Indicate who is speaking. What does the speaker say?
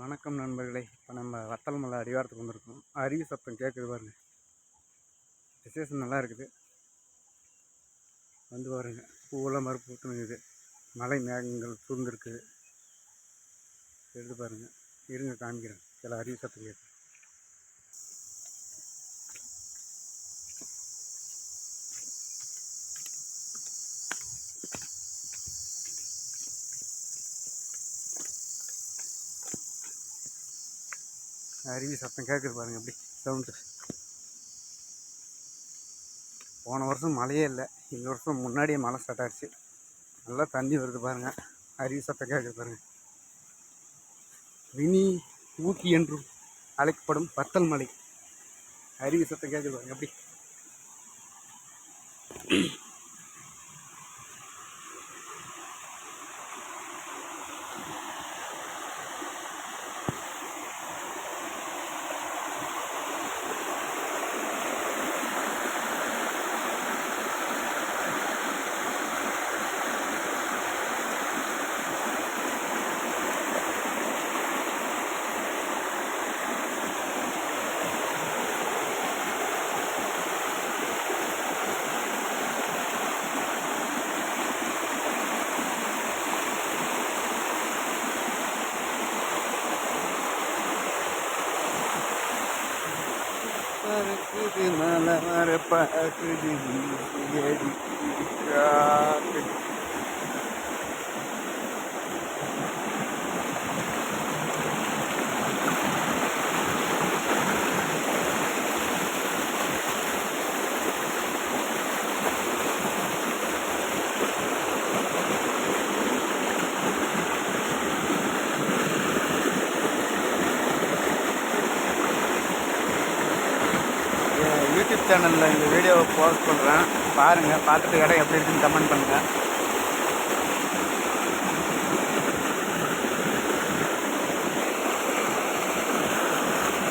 Speaker 1: வணக்கம் நண்பர்களே. இப்போ நம்ம வத்தல் மலை அடிவாரத்துக்கு வந்திருக்கோம். அருவி சத்தம் கேட்குது பாருங்க. விசேஷம் நல்லா இருக்குது. வந்து பாருங்க. பூவெல்லாம் மறுப்பு பூத்துனுக்குது மலை மேகங்கள் சூழ்ந்துருக்குது எடுத்து பாருங்க. இருங்க காமிக்கிறேன் சில அருவி சத்தம் கேட்குது அருவி சத்தம் கேட்குது பாருங்க அப்படி சவுண்டு போன வருஷம் மழையே இல்லை இந்த வருஷம் முன்னாடியே மழை ஸ்டார்ட் ஆயிடுச்சு. நல்லா தண்ணி வருது பாருங்கள் அருவி சத்தம் கேட்குது பாருங்கள் வினி ஊட்டி என்றும் அழைக்கப்படும் பத்தல் மலை. அருவி சத்தம் கேட்குது பாருங்கள் அப்படி பறக்குது மலை மர பறக்குது வீசி அடிக்குது YouTube சேனலில் இந்த வீடியோவை போஸ்ட் பண்ணுறேன் பாருங்கள் பார்த்துட்டு கடை எப்படி இருக்குன்னு கமெண்ட் பண்ணுங்கள்